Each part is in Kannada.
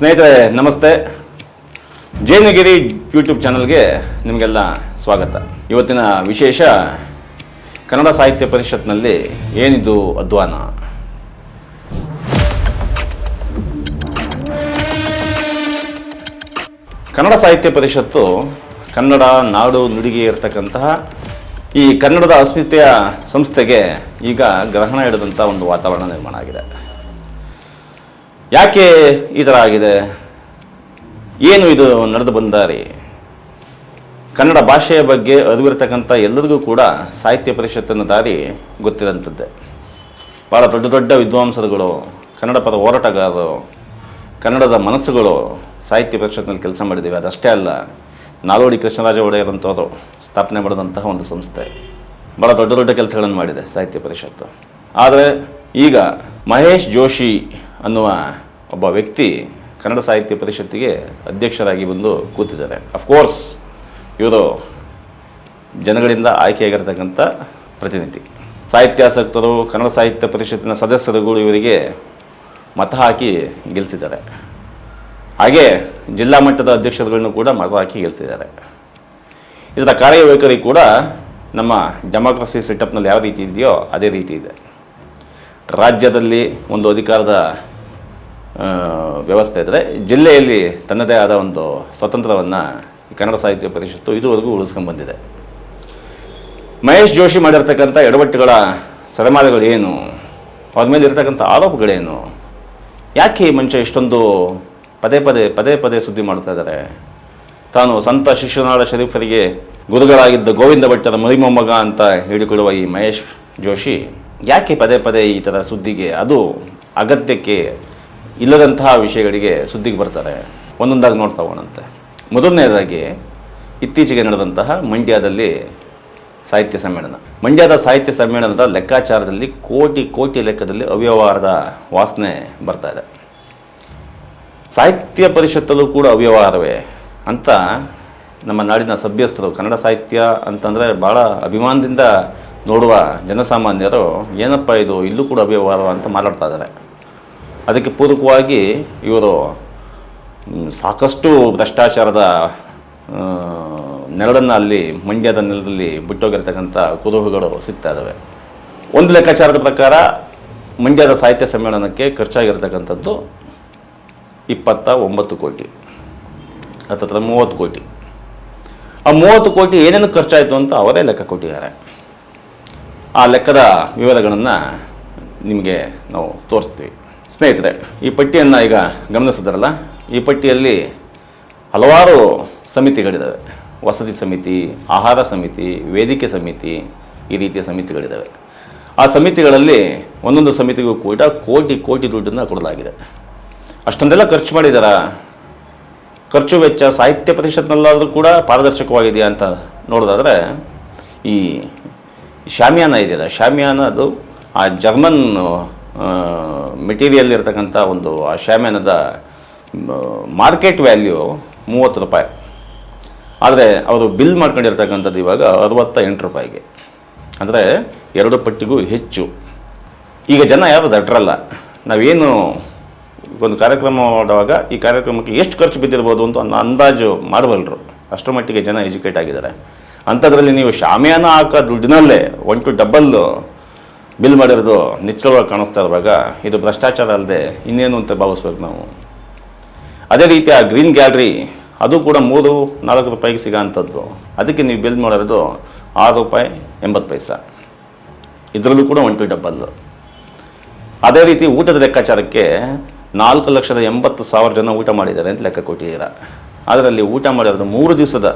ಸ್ನೇಹಿತರೆ, ನಮಸ್ತೆ. ಜೇನುಗಿರಿ ಯೂಟ್ಯೂಬ್ ಚಾನಲ್ಗೆ ನಿಮಗೆಲ್ಲ ಸ್ವಾಗತ. ಇವತ್ತಿನ ವಿಶೇಷ ಕನ್ನಡ ಸಾಹಿತ್ಯ ಪರಿಷತ್ನಲ್ಲಿ ಏನಿದು ಅಧ್ವಾನ? ಕನ್ನಡ ಸಾಹಿತ್ಯ ಪರಿಷತ್ತು ಕನ್ನಡ ನಾಡು ನುಡಿಗೆ ಇರತಕ್ಕಂತಹ ಈ ಕನ್ನಡದ ಅಸ್ಮಿತೆಯ ಸಂಸ್ಥೆಗೆ ಈಗ ಗ್ರಹಣ ಹಿಡಿದಂಥ ಒಂದು ವಾತಾವರಣ ನಿರ್ಮಾಣ ಆಗಿದೆ. ಯಾಕೆ ಈ ಥರ ಆಗಿದೆ? ಏನು ಇದು ನಡೆದು ಬಂದಾರಿ? ಕನ್ನಡ ಭಾಷೆಯ ಬಗ್ಗೆ ಅರಿವಿರ್ತಕ್ಕಂಥ ಎಲ್ಲರಿಗೂ ಕೂಡ ಸಾಹಿತ್ಯ ಪರಿಷತ್ತನ್ನು ದಾರಿ ಗೊತ್ತಿರೋಂಥದ್ದೇ. ಭಾಳ ದೊಡ್ಡ ದೊಡ್ಡ ವಿದ್ವಾಂಸರುಗಳು, ಕನ್ನಡ ಪದ ಹೋರಾಟಗಾರರು, ಕನ್ನಡದ ಮನಸ್ಸುಗಳು ಸಾಹಿತ್ಯ ಪರಿಷತ್ನಲ್ಲಿ ಕೆಲಸ ಮಾಡಿದ್ದೀವಿ ಅದಷ್ಟೇ ಅಲ್ಲ ನಾಲ್ವಡಿ ಕೃಷ್ಣರಾಜ ಒಡೆಯರ್ ಸ್ಥಾಪನೆ ಮಾಡಿದಂತಹ ಒಂದು ಸಂಸ್ಥೆ. ಭಾಳ ದೊಡ್ಡ ದೊಡ್ಡ ಕೆಲಸಗಳನ್ನು ಮಾಡಿದೆ ಸಾಹಿತ್ಯ ಪರಿಷತ್ತು. ಆದರೆ ಈಗ ಮಹೇಶ್ ಜೋಶಿ ಅನ್ನುವ ಒಬ್ಬ ವ್ಯಕ್ತಿ ಕನ್ನಡ ಸಾಹಿತ್ಯ ಪರಿಷತ್ತಿಗೆ ಅಧ್ಯಕ್ಷರಾಗಿ ಬಂದು ಕೂತಿದ್ದಾರೆ. ಅಫ್ಕೋರ್ಸ್ ಇವರು ಜನಗಳಿಂದ ಆಯ್ಕೆಯಾಗಿರ್ತಕ್ಕಂಥ ಪ್ರತಿನಿಧಿ. ಸಾಹಿತ್ಯಾಸಕ್ತರು, ಕನ್ನಡ ಸಾಹಿತ್ಯ ಪರಿಷತ್ತಿನ ಸದಸ್ಯರುಗಳು ಇವರಿಗೆ ಮತ ಹಾಕಿ ಗೆಲ್ಲಿಸಿದ್ದಾರೆ ಹಾಗೆ ಜಿಲ್ಲಾ ಮಟ್ಟದ ಅಧ್ಯಕ್ಷರುಗಳನ್ನು ಕೂಡ ಮತ ಹಾಕಿ ಗೆಲ್ಲಿಸಿದ್ದಾರೆ ಇದರ ಕಾರ್ಯವೈಖರಿ ಕೂಡ ನಮ್ಮ ಡೆಮಾಕ್ರಸಿ ಸೆಟಪ್ನಲ್ಲಿ ಯಾವ ರೀತಿ ಇದೆಯೋ ಅದೇ ರೀತಿ ಇದೆ. ರಾಜ್ಯದಲ್ಲಿ ಒಂದು ಅಧಿಕಾರದ ವ್ಯವಸ್ಥೆ ಇದ್ದರೆ ಜಿಲ್ಲೆಯಲ್ಲಿ ತನ್ನದೇ ಆದ ಒಂದು ಸ್ವತಂತ್ರವನ್ನು ಕನ್ನಡ ಸಾಹಿತ್ಯ ಪರಿಷತ್ತು ಇದುವರೆಗೂ ಉಳಿಸ್ಕೊಂಡು ಬಂದಿದೆ. ಮಹೇಶ್ ಜೋಶಿ ಮಾಡಿರ್ತಕ್ಕಂಥ ಎಡವಟ್ಟುಗಳ ಸರಮಾಲೆಗಳು ಏನು? ಅವ್ರ ಮೇಲೆ ಇರತಕ್ಕಂಥ ಆರೋಪಗಳೇನು? ಯಾಕೆ ಈ ಮನುಷ್ಯ ಇಷ್ಟೊಂದು ಪದೇ ಪದೇ ಪದೇ ಪದೇ ಸುದ್ದಿ ಮಾಡ್ತಾ ಇದ್ದಾರೆ? ತಾನು ಸಂತ ಶಿಶುನಾಳ ಶರೀಫರಿಗೆ ಗುರುಗಳಾಗಿದ್ದ ಗೋವಿಂದ ಭಟ್ಟರ ಮರಿಮೊಮ್ಮಗ ಅಂತ ಹೇಳಿಕೊಳ್ಳುವ ಈ ಮಹೇಶ್ ಜೋಶಿ, ಯಾಕೆ ಪದೇ ಪದೇ ಈ ಥರ ಸುದ್ದಿಗೆ? ಅದು ಅಗತ್ಯಕ್ಕೆ ಇಲ್ಲದಂತಹ ವಿಷಯಗಳಿಗೆ ಸುದ್ದಿಗೆ ಬರ್ತಾರೆ. ಒಂದೊಂದಾಗಿ ನೋಡ್ತಾ ಹೋಗೋಣಂತೆ. ಮೊದಲನೇದಾಗಿ ಇತ್ತೀಚೆಗೆ ನಡೆದಂತಹ ಮಂಡ್ಯದಲ್ಲಿ ಸಾಹಿತ್ಯ ಸಮ್ಮೇಳನ. ಮಂಡ್ಯದ ಸಾಹಿತ್ಯ ಸಮ್ಮೇಳನದ ಲೆಕ್ಕಾಚಾರದಲ್ಲಿ ಕೋಟಿ ಕೋಟಿ ಲೆಕ್ಕದಲ್ಲಿ ಅವ್ಯವಹಾರದ ವಾಸನೆ ಬರ್ತಾ ಇದೆ. ಸಾಹಿತ್ಯ ಪರಿಷತ್ತಲ್ಲೂ ಕೂಡ ಅವ್ಯವಹಾರವೇ ಅಂತ ನಮ್ಮ ನಾಡಿನ ಸಭ್ಯಸ್ಥರು, ಕನ್ನಡ ಸಾಹಿತ್ಯ ಅಂತಂದರೆ ಭಾಳ ಅಭಿಮಾನದಿಂದ ನೋಡುವ ಜನಸಾಮಾನ್ಯರು, ಏನಪ್ಪ ಇದು, ಇಲ್ಲೂ ಕೂಡ ಅವ್ಯವಹಾರ ಅಂತ ಮಾತಾಡ್ತಾ ಇದ್ದಾರೆ. ಅದಕ್ಕೆ ಪೂರಕವಾಗಿ ಇವರು ಸಾಕಷ್ಟು ಭ್ರಷ್ಟಾಚಾರದ ನೆರಳನ್ನು ಅಲ್ಲಿ, ಮಂಡ್ಯದ ನೆಲದಲ್ಲಿ ಬಿಟ್ಟೋಗಿರ್ತಕ್ಕಂಥ ಕುರುಹುಗಳು ಸಿಗ್ತಾ ಇದ್ದಾವೆ ಒಂದು ಲೆಕ್ಕಾಚಾರದ ಪ್ರಕಾರ ಮಂಡ್ಯದ ಸಾಹಿತ್ಯ ಸಮ್ಮೇಳನಕ್ಕೆ ಖರ್ಚಾಗಿರ್ತಕ್ಕಂಥದ್ದು ಇಪ್ಪತ್ತ ಒಂಬತ್ತು ಕೋಟಿ, ಹತ್ತತ್ರ ಮೂವತ್ತು ಕೋಟಿ. ಆ ಮೂವತ್ತು ಕೋಟಿ ಏನೇನು ಖರ್ಚಾಯಿತು ಅಂತ ಅವರೇ ಲೆಕ್ಕ ಕೊಟ್ಟಿದ್ದಾರೆ. ಆ ಲೆಕ್ಕದ ವಿವರಗಳನ್ನು ನಿಮಗೆ ನಾವು ತೋರಿಸ್ತೀವಿ. ಸ್ನೇಹಿತರೆ, ಈ ಪಟ್ಟಿಯನ್ನು ಈಗ ಗಮನಿಸಿದ್ರಲ್ಲ? ಈ ಪಟ್ಟಿಯಲ್ಲಿ ಹಲವಾರು ಸಮಿತಿಗಳಿದ್ದಾವೆ ವಸತಿ ಸಮಿತಿ, ಆಹಾರ ಸಮಿತಿ, ವೇದಿಕೆ ಸಮಿತಿ ಈ ರೀತಿಯ ಸಮಿತಿಗಳಿದ್ದಾವೆ ಆ ಸಮಿತಿಗಳಲ್ಲಿ ಒಂದೊಂದು ಸಮಿತಿಗೂ ಕೂಡ ಕೋಟಿ ಕೋಟಿ ದುಡ್ಡನ್ನು ಕೊಡಲಾಗಿದೆ. ಅಷ್ಟೊಂದೆಲ್ಲ ಖರ್ಚು ಮಾಡಿದಾರ? ಖರ್ಚು ವೆಚ್ಚ ಸಾಹಿತ್ಯ ಪರಿಷತ್ನಲ್ಲಾದರೂ ಕೂಡ ಪಾರದರ್ಶಕವಾಗಿದೆಯಾ ಅಂತ ನೋಡೋದಾದರೆ, ಈ ಶಾಮಿಯಾನ ಇದೆಯಲ್ಲ ಶಾಮಿಯಾನ ಅದು ಆ ಜರ್ಮನ್ ಮೆಟೀರಿಯಲ್ ಇರತಕ್ಕಂಥ ಒಂದು ಆ ಶ್ಯಾಮ್ಯಾನದ ಮಾರ್ಕೆಟ್ ವ್ಯಾಲ್ಯೂ ಮೂವತ್ತು ರೂಪಾಯಿ. ಆದರೆ ಅವರು ಬಿಲ್ ಮಾಡ್ಕೊಂಡಿರ್ತಕ್ಕಂಥದ್ದು ಇವಾಗ ಅರವತ್ತ ಎಂಟು ರೂಪಾಯಿಗೆ. ಅಂದರೆ ಎರಡು ಪಟ್ಟಿಗೂ ಹೆಚ್ಚು. ಈಗ ಜನ ಯಾರು ದಟ್ರಲ್ಲ. ನಾವೇನು ಒಂದು ಕಾರ್ಯಕ್ರಮ ಮಾಡುವಾಗ ಈ ಕಾರ್ಯಕ್ರಮಕ್ಕೆ ಎಷ್ಟು ಖರ್ಚು ಬಿದ್ದಿರ್ಬೋದು ಅಂತ ಅಂದಾಜು ಮಾಡಬಲ್ಲರು ಅಷ್ಟರ ಮಟ್ಟಿಗೆ ಜನ ಎಜುಕೇಟ್ ಆಗಿದ್ದಾರೆ. ಅಂಥದ್ರಲ್ಲಿ ನೀವು ಶಾಮಿಯಾನ ಹಾಕೋ ದುಡ್ಡಿನಲ್ಲೇ ಒನ್ ಟು ಡಬಲ್ ಬಿಲ್ ಮಾಡಿರೋದು ನಿಚ್ಚಳವಾಗಿ ಕಾಣಿಸ್ತಾ ಇರುವಾಗ ಇದು ಭ್ರಷ್ಟಾಚಾರ ಅಲ್ಲದೆ ಇನ್ನೇನು ಅಂತ ಭಾವಿಸ್ಬೇಕು ನಾವು. ಅದೇ ರೀತಿ ಆ ಗ್ರೀನ್ ಗ್ಯಾಲರಿ, ಅದು ಕೂಡ ಮೂರು, ನಾಲ್ಕು ರೂಪಾಯಿಗೆ ಸಿಗೋಂಥದ್ದು ಅದಕ್ಕೆ ನೀವು ಬಿಲ್ ಮಾಡಿರೋದು ಆರು ರೂಪಾಯಿ ಎಂಬತ್ತು ಪೈಸ. ಇದರಲ್ಲೂ ಕೂಡ ಒನ್ ಟು ಡಬಲ್ ಅದೇ ರೀತಿ ಊಟದ ಲೆಕ್ಕಾಚಾರಕ್ಕೆ ನಾಲ್ಕು ಲಕ್ಷದ ಎಂಬತ್ತು ಸಾವಿರ ಜನ ಊಟ ಮಾಡಿದ್ದಾರೆ ಅಂತ ಲೆಕ್ಕ ಕೊಟ್ಟಿದ್ದೀರ ಅದರಲ್ಲಿ ಊಟ ಮಾಡಿರೋದು ಮೂರು ದಿವಸದ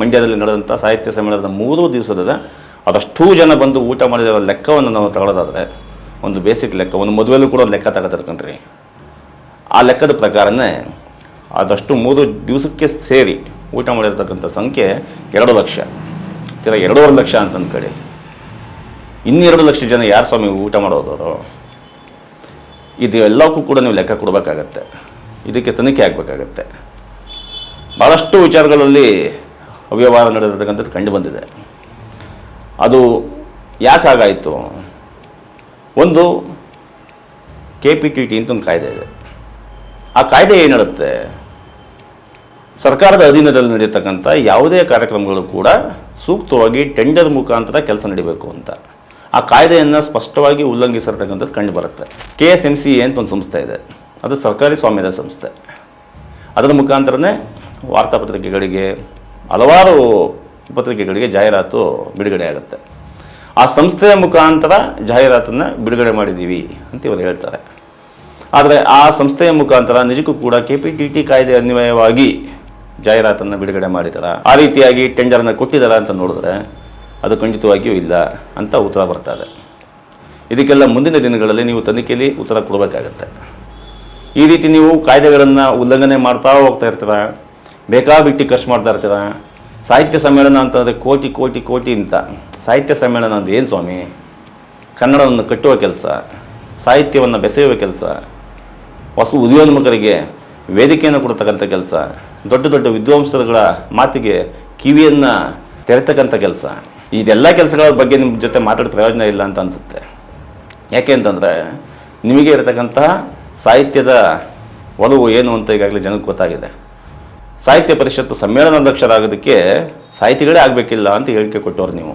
ಮಂಡ್ಯದಲ್ಲಿ ನಡೆದಂಥ ಸಾಹಿತ್ಯ ಸಮ್ಮೇಳನದ ಮೂರು ದಿವಸದ ಅದಷ್ಟು ಜನ ಬಂದು ಊಟ ಮಾಡಿದ ಲೆಕ್ಕವನ್ನು ನಾವು ತಗೊಳ್ಳೋದಾದರೆ ಒಂದು ಬೇಸಿಕ್ ಲೆಕ್ಕ, ಒಂದು ಮದುವೆಲ್ಲೂ ಕೂಡ ಲೆಕ್ಕ ತಗೋತಾರೆ ಆ ಲೆಕ್ಕದ ಪ್ರಕಾರನೇ ಅದಷ್ಟು ಮೂರು ದಿವಸಕ್ಕೆ ಸೇರಿ ಊಟ ಮಾಡಿರ್ತಕ್ಕಂಥ ಸಂಖ್ಯೆ ಎರಡು ಲಕ್ಷ. ತಿರ ಎರಡೂವರೆ ಲಕ್ಷ ಅಂತ ಅಂದ್ಕೊಳ್ಳಿ ಇನ್ನೆರಡು ಲಕ್ಷ ಜನ ಯಾರು ಸ್ವಾಮಿ ಊಟ ಮಾಡೋದವರು ಇದು ಎಲ್ಲಕ್ಕೂ ಕೂಡ ನೀವು ಲೆಕ್ಕ ಕೊಡಬೇಕಾಗತ್ತೆ. ಇದಕ್ಕೆ ತನಿಖೆ ಆಗಬೇಕಾಗತ್ತೆ. ಭಾಳಷ್ಟು ವಿಚಾರಗಳಲ್ಲಿ ಅವ್ಯವಹಾರ ನಡೆದಿರ್ತಕ್ಕಂಥದ್ದು ಕಂಡು ಬಂದಿದೆ. ಅದು ಯಾಕಾಗಾಯಿತು? ಒಂದು ಕೆ ಪಿ ಟಿ ಟಿ ಅಂತ ಒಂದು ಕಾಯ್ದೆ ಇದೆ. ಆ ಕಾಯ್ದೆ ಏನು ಹೇಳುತ್ತೆ? ಸರ್ಕಾರದ ಅಧೀನದಲ್ಲಿ ನಡೆಯತಕ್ಕಂಥ ಯಾವುದೇ ಕಾರ್ಯಕ್ರಮಗಳು ಕೂಡ ಸೂಕ್ತವಾಗಿ ಟೆಂಡರ್ ಮುಖಾಂತರ ಕೆಲಸ ನಡೀಬೇಕು ಅಂತ. ಆ ಕಾಯ್ದೆಯನ್ನು ಸ್ಪಷ್ಟವಾಗಿ ಉಲ್ಲಂಘಿಸಿರ್ತಕ್ಕಂಥದ್ದು ಕಂಡು ಬರುತ್ತೆ. K S M C A ಅಂತ ಒಂದು ಸಂಸ್ಥೆ ಇದೆ. ಅದು ಸರ್ಕಾರಿ ಸ್ವಾಮ್ಯದ ಸಂಸ್ಥೆ. ಅದರ ಮುಖಾಂತರನೇ ವಾರ್ತಾಪತ್ರಿಕೆಗಳಿಗೆ ಹಲವಾರು ಪತ್ರಿಕೆಗಳಿಗೆ ಜಾಹೀರಾತು ಬಿಡುಗಡೆ ಆಗುತ್ತೆ. ಆ ಸಂಸ್ಥೆಯ ಮುಖಾಂತರ ಜಾಹೀರಾತನ್ನು ಬಿಡುಗಡೆ ಮಾಡಿದ್ದೀವಿ ಅಂತ ಇವರು ಹೇಳ್ತಾರೆ. ಆದರೆ ಆ ಸಂಸ್ಥೆಯ ಮುಖಾಂತರ ನಿಜಕ್ಕೂ ಕೂಡ ಕೆ ಪಿ ಟಿ ಟಿ ಕಾಯ್ದೆ ಅನ್ವಯವಾಗಿ ಜಾಹೀರಾತನ್ನು ಬಿಡುಗಡೆ ಮಾಡಿದಾರ? ಆ ರೀತಿಯಾಗಿ ಟೆಂಡರನ್ನು ಕೊಟ್ಟಿದ್ದಾರ ಅಂತ ನೋಡಿದ್ರೆ ಅದು ಖಂಡಿತವಾಗಿಯೂ ಇಲ್ಲ ಅಂತ ಉತ್ತರ ಬರ್ತಾ ಇದೆ. ಇದಕ್ಕೆಲ್ಲ ಮುಂದಿನ ದಿನಗಳಲ್ಲಿ ನೀವು ತನಿಖೆಯಲ್ಲಿ ಉತ್ತರ ಕೊಡಬೇಕಾಗತ್ತೆ. ಈ ರೀತಿ ನೀವು ಕಾಯ್ದೆಗಳನ್ನು ಉಲ್ಲಂಘನೆ ಮಾಡ್ತಾ ಹೋಗ್ತಾ ಇರ್ತೀರ? ಬೇಕಾಬಿಟ್ಟು ಖರ್ಚು ಮಾಡ್ತಾ ಇರ್ತೀರ? ಸಾಹಿತ್ಯ ಸಮ್ಮೇಳನ ಅಂತಂದರೆ ಕೋಟಿ ಕೋಟಿ ಕೋಟಿ ಅಂತ. ಸಾಹಿತ್ಯ ಸಮ್ಮೇಳನ ಅಂದರೆ ಏನು ಸ್ವಾಮಿ? ಕನ್ನಡವನ್ನು ಕಟ್ಟುವ ಕೆಲಸ, ಸಾಹಿತ್ಯವನ್ನು ಬೆಸೆಯುವ ಕೆಲಸ, ಹೊಸ ಉದ್ಯೋನ್ಮುಖರಿಗೆ ವೇದಿಕೆಯನ್ನು ಕೊಡ್ತಕ್ಕಂಥ ಕೆಲಸ, ದೊಡ್ಡ ದೊಡ್ಡ ವಿದ್ವಾಂಸರುಗಳ ಮಾತಿಗೆ ಕಿವಿಯನ್ನು ತೆರೆತಕ್ಕಂಥ ಕೆಲಸ. ಇದೆಲ್ಲ ಕೆಲಸಗಳ ಬಗ್ಗೆ ನಿಮ್ಮ ಜೊತೆ ಮಾತಾಡೋ ಪ್ರಯೋಜನ ಇಲ್ಲ ಅಂತ ಅನಿಸುತ್ತೆ. ಯಾಕೆ ಅಂತಂದರೆ ನಿಮಗೆ ಇರತಕ್ಕಂತಹ ಸಾಹಿತ್ಯದ ಒಲವು ಏನು ಅಂತ ಈಗಾಗಲೇ ಜನಕ್ಕೆ ಗೊತ್ತಾಗಿದೆ. ಸಾಹಿತ್ಯ ಪರಿಷತ್ತು ಸಮ್ಮೇಳನಾಧ್ಯಕ್ಷರಾಗೋದಕ್ಕೆ ಸಾಹಿತಿಗಳೇ ಆಗಬೇಕಿಲ್ಲ ಅಂತ ಹೇಳಿಕೆ ಕೊಟ್ಟವ್ರು ನೀವು.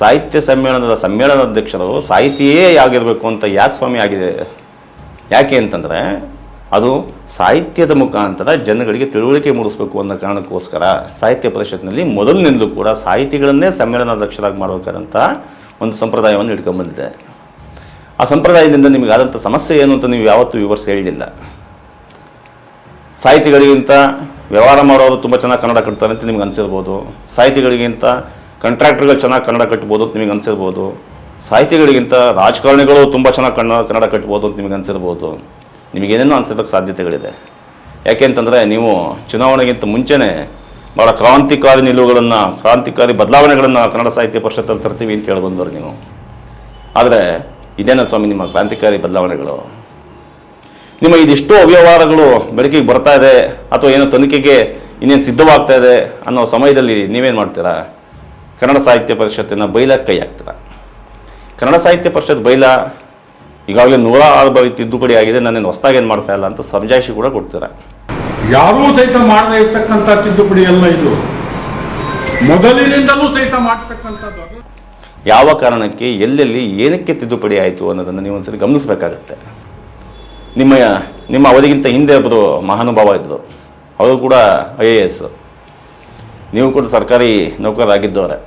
ಸಾಹಿತ್ಯ ಸಮ್ಮೇಳನದ ಸಮ್ಮೇಳನಾಧ್ಯಕ್ಷರು ಸಾಹಿತಿಯೇ ಆಗಿರಬೇಕು ಅಂತ ಯಾಕೆ ಸ್ವಾಮಿ ಆಗಿದೆ? ಯಾಕೆ ಅಂತಂದರೆ ಅದು ಸಾಹಿತ್ಯದ ಮುಖಾಂತರ ಜನಗಳಿಗೆ ತಿಳುವಳಿಕೆ ಮೂಡಿಸಬೇಕು ಅನ್ನೋ ಕಾರಣಕ್ಕೋಸ್ಕರ ಸಾಹಿತ್ಯ ಪರಿಷತ್ನಲ್ಲಿ ಮೊದಲಿನಿಂದಲೂ ಕೂಡ ಸಾಹಿತಿಗಳನ್ನೇ ಸಮ್ಮೇಳನಾಧ್ಯಕ್ಷರಾಗಿ ಮಾಡಬೇಕಾದಂಥ ಒಂದು ಸಂಪ್ರದಾಯವನ್ನು ಇಟ್ಕೊಂಡ್ಬಂದಿದೆ ಆ ಸಂಪ್ರದಾಯದಿಂದ ನಿಮಗಾದಂಥ ಸಮಸ್ಯೆ ಏನು ಅಂತ ನೀವು ಯಾವತ್ತೂ ವಿವರಿಸಿ ಹೇಳಿಲ್ಲ. ಸಾಹಿತಿಗಳಿಗಿಂತ ವ್ಯವಹಾರ ಮಾಡೋರು ತುಂಬ ಚೆನ್ನಾಗಿ ಕನ್ನಡ ಕಟ್ತಾರೆ ಅಂತ ನಿಮ್ಗೆ ಅನಿಸಿರ್ಬೋದು. ಸಾಹಿತಿಗಳಿಗಿಂತ ಕಂಟ್ರಾಕ್ಟರ್ಗಳು ಚೆನ್ನಾಗಿ ಕನ್ನಡ ಕಟ್ಬೋದು ಅಂತ ನಿಮಗೆ ಅನಿಸಿರ್ಬೋದು. ಸಾಹಿತಿಗಳಿಗಿಂತ ರಾಜಕಾರಣಿಗಳು ತುಂಬ ಚೆನ್ನಾಗಿ ಕನ್ನಡ ಕನ್ನಡ ಕಟ್ಬೋದು ಅಂತ ನಿಮಗೆ ಅನಿಸಿರ್ಬೋದು. ನಿಮಗೇನೇನೋ ಅನಿಸೋದಕ್ಕೆ ಸಾಧ್ಯತೆಗಳಿದೆ. ಯಾಕೆ ಅಂತಂದರೆ ನೀವು ಚುನಾವಣೆಗಿಂತ ಮುಂಚೆನೇ ಭಾಳ ಕ್ರಾಂತಿಕಾರಿ ನಿಲುವುಗಳನ್ನು, ಕ್ರಾಂತಿಕಾರಿ ಬದಲಾವಣೆಗಳನ್ನು ಕನ್ನಡ ಸಾಹಿತ್ಯ ಪರಿಷತ್ತಲ್ಲಿ ತರ್ತೀವಿ ಅಂತ ಹೇಳಿ ಬಂದವರು ನೀವು. ಆದರೆ ಇದೇನ ಸ್ವಾಮಿ, ನಿಮ್ಮ ಕ್ರಾಂತಿಕಾರಿ ಬದಲಾವಣೆಗಳು. ನಿಮ್ಮ ಇದಿಷ್ಟು ಅವ್ಯವಹಾರಗಳು ಬೆಳಕಿಗೆ ಬರ್ತಾ ಇದೆ ಅಥವಾ ಏನೋ ತನಿಖೆಗೆ ಇನ್ನೇನು ಸಿದ್ಧವಾಗ್ತಾ ಇದೆ ಅನ್ನೋ ಸಮಯದಲ್ಲಿ ನೀವೇನು ಮಾಡ್ತೀರಾ? ಕನ್ನಡ ಸಾಹಿತ್ಯ ಪರಿಷತ್ತಿನ ಬೈಲ ಕೈ ಹಾಕ್ತೀರಾ? ಕನ್ನಡ ಸಾಹಿತ್ಯ ಪರಿಷತ್ ಬೈಲ ಈಗಾಗಲೇ ನೂರ ಆರು ಬಾರಿ ತಿದ್ದುಪಡಿ ಆಗಿದೆ ನಾನೇನು ಹೊಸ್ದಾಗಿ ಏನು ಮಾಡ್ತಾ ಇಲ್ಲ ಅಂತ ಸಮಜಾಯಿಷಿ ಕೂಡ ಕೊಡ್ತೀರಾ? ಯಾರೂ ಸಹಿತ ಮಾಡದೇ ಇರ್ತಕ್ಕಂಥ ತಿದ್ದುಪಡಿ ಎಲ್ಲ ಇದು. ಮೊದಲಿನಿಂದಲೂ ಸಹಿತ ಮಾಡ್ತಕ್ಕಂಥದ್ದು ಯಾವ ಕಾರಣಕ್ಕೆ ಎಲ್ಲೆಲ್ಲಿ ಏನಕ್ಕೆ ತಿದ್ದುಪಡಿ ಆಯಿತು ಅನ್ನೋದನ್ನು ನೀವು ಒಂದ್ಸರಿ ಗಮನಿಸಬೇಕಾಗತ್ತೆ. ನಿಮ್ಮ ನಿಮ್ಮ ಅವಧಿಗಿಂತ ಹಿಂದೆ ಒಬ್ಬರು ಮಹಾನುಭಾವ ಇದ್ದರು. ಅವರು ಕೂಡ ಐ ಎ ಎಸ್. ನೀವು ಕೂಡ ಸರ್ಕಾರಿ ನೌಕರರಾಗಿದ್ದವರೇ.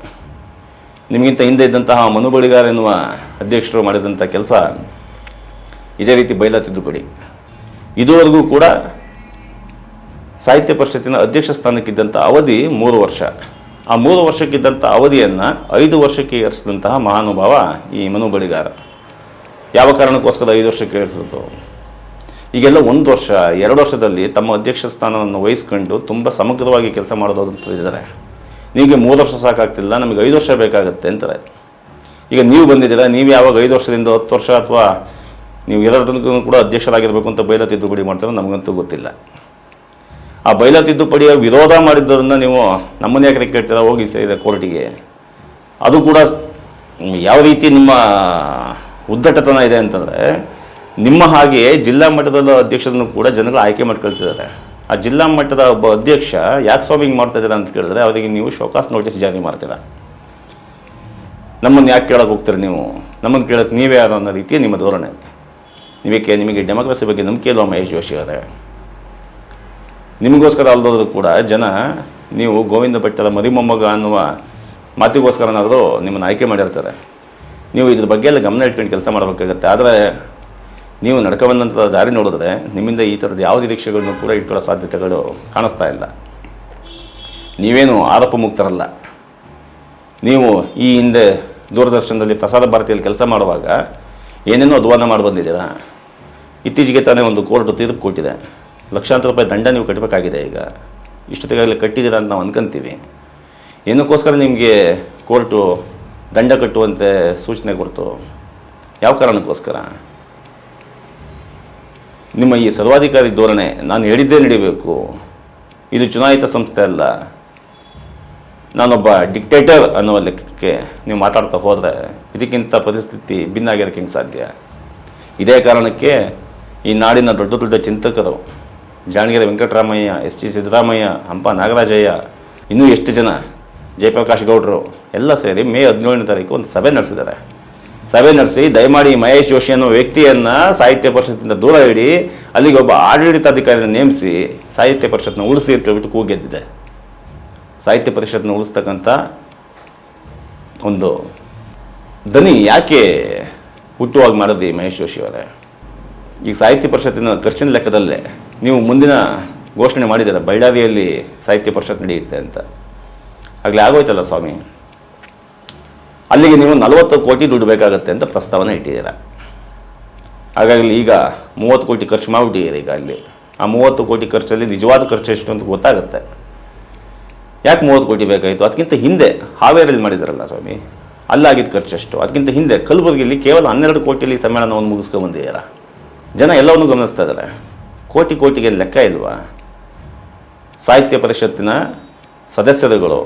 ನಿಮಗಿಂತ ಹಿಂದೆ ಇದ್ದಂತಹ ಮನು ಬಳಿಗಾರ್ ಎನ್ನುವ ಅಧ್ಯಕ್ಷರು ಮಾಡಿದಂಥ ಕೆಲಸ ಇದೇ ರೀತಿ ಬಯಲ ತಿದ್ದುಪಡಿ ಇದುವರೆಗೂ ಕೂಡ ಸಾಹಿತ್ಯ ಪರಿಷತ್ತಿನ ಅಧ್ಯಕ್ಷ ಸ್ಥಾನಕ್ಕಿದ್ದಂಥ ಅವಧಿ ಮೂರು ವರ್ಷ. ಆ ಮೂರು ವರ್ಷಕ್ಕಿದ್ದಂಥ ಅವಧಿಯನ್ನು ಐದು ವರ್ಷಕ್ಕೆ ಏರಿಸಿದಂತಹ ಮಹಾನುಭಾವ ಈ ಮನು ಬಳಿಗಾರ ಯಾವ ಕಾರಣಕ್ಕೋಸ್ಕರ ಐದು ವರ್ಷಕ್ಕೆ ಏರಿಸಿದ್ದು? ಈಗೆಲ್ಲ ಒಂದು ವರ್ಷ, ಎರಡು ವರ್ಷದಲ್ಲಿ ತಮ್ಮ ಅಧ್ಯಕ್ಷ ಸ್ಥಾನವನ್ನು ವಹಿಸ್ಕೊಂಡು ತುಂಬ ಸಮಗ್ರವಾಗಿ ಕೆಲಸ ಮಾಡೋದು ಅಂತ ಇದ್ದಾರೆ ನಿಮಗೆ ಮೂರು ವರ್ಷ ಸಾಕಾಗ್ತಿಲ್ಲ, ನಮಗೆ ಐದು ವರ್ಷ ಬೇಕಾಗುತ್ತೆ ಅಂತಾರೆ ಈಗ ನೀವು ಬಂದಿದ್ದೀರಾ, ನೀವು ಯಾವಾಗ ಐದು ವರ್ಷದಿಂದ ಹತ್ತು ವರ್ಷ ಅಥವಾ ನೀವು ಎಲ್ಲರದಕ್ಕೂ ಕೂಡ ಅಧ್ಯಕ್ಷರಾಗಿರಬೇಕು ಅಂತ ಬೈಲ ತಿದ್ದುಪಡಿ ಮಾಡ್ತಾರೆ ನಮಗಂತೂ ಗೊತ್ತಿಲ್ಲ. ಆ ಬೈಲ ತಿದ್ದುಪಡಿಯ ವಿರೋಧ ಮಾಡಿದ್ದರನ್ನು ನೀವು ನಮ್ಮನೆಯ ಯಾಕೆ ಕೇಳ್ತೀರಾ ಹೋಗಿ ಸೇರಿದೆ ಕೋರ್ಟಿಗೆ. ಅದು ಕೂಡ ಯಾವ ರೀತಿ ನಿಮ್ಮ ಉದ್ದಟತನ ಇದೆ ಅಂತಂದರೆ ನಿಮ್ಮ ಹಾಗೆಯೇ ಜಿಲ್ಲಾ ಮಟ್ಟದ ಅಧ್ಯಕ್ಷರನ್ನು ಕೂಡ ಜನಗಳು ಆಯ್ಕೆ ಮಾಡಿ ಕಳಿಸಿದ್ದಾರೆ. ಆ ಜಿಲ್ಲಾ ಮಟ್ಟದ ಒಬ್ಬ ಅಧ್ಯಕ್ಷ ಯಾಕೆ ಸ್ವಾಮಿ ಮಾಡ್ತಾ ಇದ್ದೀರಾ ಅಂತ ಕೇಳಿದ್ರೆ ಅವರಿಗೆ ನೀವು ಶೋಕಾಸ್ ನೋಟಿಸ್ ಜಾರಿ ಮಾಡ್ತೀರಾ? ನಮ್ಮನ್ನು ಯಾಕೆ ಕೇಳೋಕೆ ಹೋಗ್ತೀರಿ ನೀವು? ನಮ್ಮನ್ನು ಕೇಳೋಕೆ ನೀವೇ ಯಾರು ಅನ್ನೋ ರೀತಿ ನಿಮ್ಮ ಧೋರಣೆ ನೀವೇಕೆ ನಿಮಗೆ ಡೆಮೋಕ್ರಸಿ ಬಗ್ಗೆ ನಂಬಿಕೆ ಇಲ್ವಾ ಮಹೇಶ್ ಜೋಶಿ ಅವರೇ? ನಿಮಗೋಸ್ಕರ ಅಲ್ಲದೋದ್ರು ಕೂಡ ಜನ ನೀವು ಗೋವಿಂದ ಭಟ್ಟರ ಮರಿಮೊಮ್ಮಗ ಅನ್ನುವ ಮಾತಿಗೋಸ್ಕರನಾದರೂ ನಿಮ್ಮನ್ನು ಆಯ್ಕೆ ಮಾಡಿರ್ತಾರೆ. ನೀವು ಇದ್ರ ಬಗ್ಗೆ ಎಲ್ಲ ಗಮನ ಇಟ್ಕೊಂಡು ಕೆಲಸ ಮಾಡಬೇಕಾಗತ್ತೆ. ಆದರೆ ನೀವು ನಡ್ಕೊಂಬಂದಂಥ ದಾರಿ ನೋಡಿದ್ರೆ ನಿಮ್ಮಿಂದ ಈ ಥರದ ಯಾವ ನಿರೀಕ್ಷೆಗಳನ್ನು ಕೂಡ ಇಟ್ಕೊಳ್ಳೋ ಸಾಧ್ಯತೆಗಳು ಕಾಣಿಸ್ತಾ ಇಲ್ಲ. ನೀವೇನು ಆರೋಪ ಮುಕ್ತರಲ್ಲ. ನೀವು ಈ ಹಿಂದೆ ದೂರದರ್ಶನದಲ್ಲಿ ಪ್ರಸಾರ ಭಾರತಿಯಲ್ಲಿ ಕೆಲಸ ಮಾಡುವಾಗ ಏನೇನೋ ಅಧ್ವಾನ ಮಾಡಿ ಬಂದಿದ್ದೀರಾ? ಇತ್ತೀಚೆಗೆ ತಾನೇ ಒಂದು ಕೋರ್ಟ್ ತೀರ್ಪು ಕೊಟ್ಟಿದೆ ಲಕ್ಷಾಂತರ ರೂಪಾಯಿ ದಂಡ ನೀವು ಕಟ್ಟಬೇಕಾಗಿದೆ ಈಗ. ಇಷ್ಟೊತ್ತಿಗಾಗಲೇ ಕಟ್ಟಿದ್ದೀರಾ ಅಂತ ನಾವು ಅನ್ಕೊಂತೀವಿ. ಏನಕ್ಕೋಸ್ಕರ ನಿಮಗೆ ಕೋರ್ಟು ದಂಡ ಕಟ್ಟುವಂತೆ ಸೂಚನೆ ಕೊಡ್ತು? ಯಾವ ಕಾರಣಕ್ಕೋಸ್ಕರ? ನಿಮ್ಮ ಈ ಸರ್ವಾಧಿಕಾರಿ ಧೋರಣೆ ನಾನು ಹೇಳಿದ್ದೇ ನಡಿಬೇಕು. ಇದು ಚುನಾಯಿತ ಸಂಸ್ಥೆ ಅಲ್ಲ. ನಾನೊಬ್ಬ ಡಿಕ್ಟೇಟರ್ ಅನ್ನೋ ಲೆಕ್ಕಕ್ಕೆ ನೀವು ಮಾತಾಡ್ತಾ ಹೋದರೆ ಇದಕ್ಕಿಂತ ಪರಿಸ್ಥಿತಿ ಭಿನ್ನ ಆಗಿರೋಕ್ಕೆ ಸಾಧ್ಯ. ಇದೇ ಕಾರಣಕ್ಕೆ ಈ ನಾಡಿನ ದೊಡ್ಡ ದೊಡ್ಡ ಚಿಂತಕರು, ಜಾಣಗೆರೆ ವೆಂಕಟರಾಮಯ್ಯ, ಎಸ್ ಟಿ ಸಿದ್ದರಾಮಯ್ಯ, ಹಂಪ ನಾಗರಾಜಯ್ಯ, ಇನ್ನೂ ಎಷ್ಟು ಜನ ಜಯಪ್ರಕಾಶ್ ಗೌಡರು ಎಲ್ಲ ಸೇರಿ ಮೇ ಹದಿನೇಳನೇ ತಾರೀಕು ಒಂದು ಸಭೆ ನಡೆಸಿದ್ದಾರೆ. ಸಭೆ ನಡೆಸಿ ದಯಮಾಡಿ ಮಹೇಶ್ ಜೋಶಿ ಅನ್ನೋ ವ್ಯಕ್ತಿಯನ್ನ ಸಾಹಿತ್ಯ ಪರಿಷತ್ತಿಂದ ದೂರ ಇಡಿ, ಅಲ್ಲಿಗೆ ಒಬ್ಬ ಆಡಳಿತಾಧಿಕಾರಿನ ನೇಮಿಸಿ ಸಾಹಿತ್ಯ ಪರಿಷತ್ನ ಉಳಿಸಿ ಅಂತ ಹೇಳ್ಬಿಟ್ಟು ಕೂಗೆದ್ದಿದೆ ಸಾಹಿತ್ಯ ಪರಿಷತ್ನ ಉಳಿಸ್ತಕ್ಕಂಥ ಒಂದು ದನಿ ಯಾಕೆ ಹುಟ್ಟುವಾಗಿ ಮಾಡಿದ್ರಿ ಮಹೇಶ್ ಜೋಶಿ ಅವರೇ? ಈಗ ಸಾಹಿತ್ಯ ಪರಿಷತ್ತಿನ ಖರ್ಚಿನ ಲೆಕ್ಕದಲ್ಲೇ ನೀವು ಮುಂದಿನ ಘೋಷಣೆ ಮಾಡಿದ್ದೀರ? ಬಳ್ಳಾರಿಯಲ್ಲಿ ಸಾಹಿತ್ಯ ಪರಿಷತ್ ನಡೆಯುತ್ತೆ ಅಂತ. ಆಗಲೇ ಆಗೋಯ್ತಲ್ಲ ಸ್ವಾಮಿ? ಅಲ್ಲಿಗೆ ನೀವು ನಲವತ್ತು ಕೋಟಿ ದುಡ್ಡು ಬೇಕಾಗುತ್ತೆ ಅಂತ ಪ್ರಸ್ತಾವನೆ ಇಟ್ಟಿದ್ದೀರ. ಹಾಗಾಗಿ ಈಗ ಮೂವತ್ತು ಕೋಟಿ ಖರ್ಚು ಮಾಡಿಬಿಟ್ಟಿದ್ದೀರಿ ಈಗ ಅಲ್ಲಿ. ಆ ಮೂವತ್ತು ಕೋಟಿ ಖರ್ಚಲ್ಲಿ ನಿಜವಾದ ಖರ್ಚು ಎಷ್ಟು ಅಂತ ಗೊತ್ತಾಗುತ್ತೆ. ಯಾಕೆ ಮೂವತ್ತು ಕೋಟಿ ಬೇಕಾಯಿತು? ಅದಕ್ಕಿಂತ ಹಿಂದೆ ಹಾವೇರಿಯಲ್ಲಿ ಮಾಡಿದಾರಲ್ಲ ಸ್ವಾಮಿ? ಅಲ್ಲಾಗಿದ್ದ ಖರ್ಚು ಎಷ್ಟು? ಅದಕ್ಕಿಂತ ಹಿಂದೆ ಕಲಬುರಗಿಯಲ್ಲಿ ಕೇವಲ ಹನ್ನೆರಡು ಕೋಟಿಯಲ್ಲಿ ಸಮ್ಮೇಳನವನ್ನು ಮುಗಿಸ್ಕೊಂಡು ಬಂದಿದ್ದೀರ? ಜನ ಎಲ್ಲವನ್ನೂ ಗಮನಿಸ್ತಾ ಇದ್ದಾರೆ. ಕೋಟಿ ಕೋಟಿಗೆ ಲೆಕ್ಕ ಇಲ್ವಾ? ಸಾಹಿತ್ಯ ಪರಿಷತ್ತಿನ ಸದಸ್ಯರುಗಳು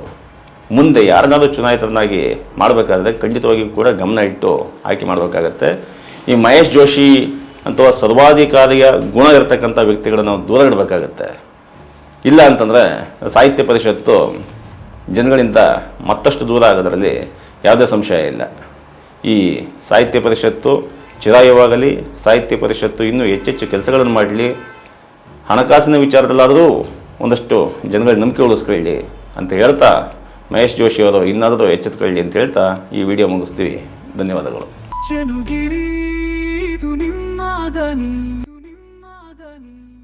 ಮುಂದೆ ಯಾರನ್ನಾದರೂ ಚುನಾಯಿತರನ್ನಾಗಿ ಮಾಡಬೇಕಾದ್ರೆ ಖಂಡಿತವಾಗಿ ಕೂಡ ಗಮನ ಇಟ್ಟು ಆಯ್ಕೆ ಮಾಡಬೇಕಾಗತ್ತೆ. ಈ ಮಹೇಶ್ ಜೋಶಿ ಅಥವಾ ಸರ್ವಾಧಿಕಾರಿಯ ಗುಣ ಇರತಕ್ಕಂಥ ವ್ಯಕ್ತಿಗಳನ್ನು ನಾವು ದೂರ ಇಡಬೇಕಾಗತ್ತೆ. ಇಲ್ಲ ಅಂತಂದರೆ ಸಾಹಿತ್ಯ ಪರಿಷತ್ತು ಜನಗಳಿಂದ ಮತ್ತಷ್ಟು ದೂರ ಆಗೋದರಲ್ಲಿ ಯಾವುದೇ ಸಂಶಯ ಇಲ್ಲ. ಈ ಸಾಹಿತ್ಯ ಪರಿಷತ್ತು ಚಿರಾಯವಾಗಲಿ, ಸಾಹಿತ್ಯ ಪರಿಷತ್ತು ಇನ್ನೂ ಹೆಚ್ಚೆಚ್ಚು ಕೆಲಸಗಳನ್ನು ಮಾಡಲಿ. ಹಣಕಾಸಿನ ವಿಚಾರದಲ್ಲಾದರೂ ಒಂದಷ್ಟು ಜನಗಳಿಗೆ ನಂಬಿಕೆ ಉಳಿಸ್ಕೊಳ್ಳಿ ಅಂತ ಹೇಳ್ತಾ ಮಹೇಶ್ ಜೋಶಿ ಅವರು ಇನ್ನಾದರೂ ಎಚ್ಚೆತ್ಕೊಳ್ಳಿ ಅಂತ ಹೇಳ್ತಾ ಈ ವಿಡಿಯೋ ಮುಗಿಸ್ತೀವಿ. ಧನ್ಯವಾದಗಳು.